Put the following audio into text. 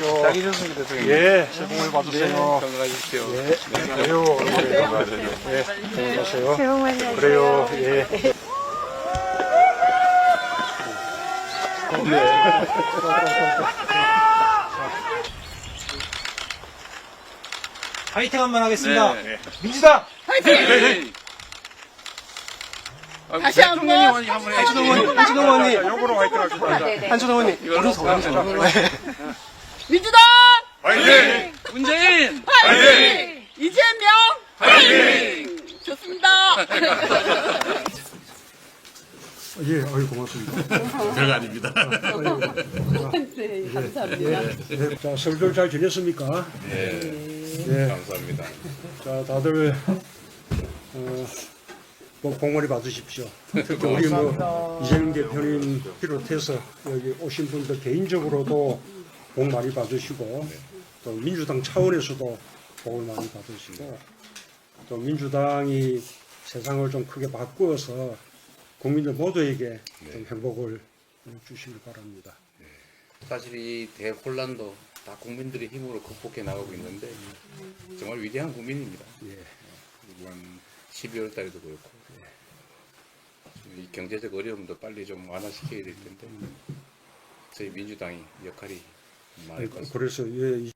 오십시오. 잘 계셨습니다, 선생님. 예, 새해 복 많이 네, 받으세요. 건강하십시오. 예, 그래요. 예, 안녕하세요. 새해 복 많이 받으세요. 그래요, 예. 파이팅 한 번 하겠습니다. 네. 민주당! 다시 한 번. 한번 한주동 의원님, 한주동 의원님, 요거로 화이팅 합시다. 한주동 의원님, 오른 소감이잖아. 민주당 화이팅! 문재인! 파이팅! 이재명 파이팅! 좋습니다. 예, 아유, 고맙습니다. 별거 아닙니다. 네, 감사합니다. 예, 자, 설들 잘 지냈습니까? 네, 예. 감사합니다. 자, 다들, 어, 복, 복 많이 받으십시오. 특히 우리 뭐, 이재명 대표님 비롯해서 여기 오신 분들 개인적으로도 복 많이 받으시고, 또 민주당 차원에서도 복을 많이 받으시고, 또 민주당이 세상을 좀 크게 바꾸어서 국민들 모두에게 좀 행복을 주시길 바랍니다. 사실 이 대혼란도 다 국민들의 힘으로 극복해 나가고 있는데 정말 위대한 국민입니다. 예. 이번 12월 달에도 그렇고 이 경제적 어려움도 빨리 좀 완화시켜야 될 텐데 저희 민주당이 역할이 많을 것 같습니다. 그래서 예, 이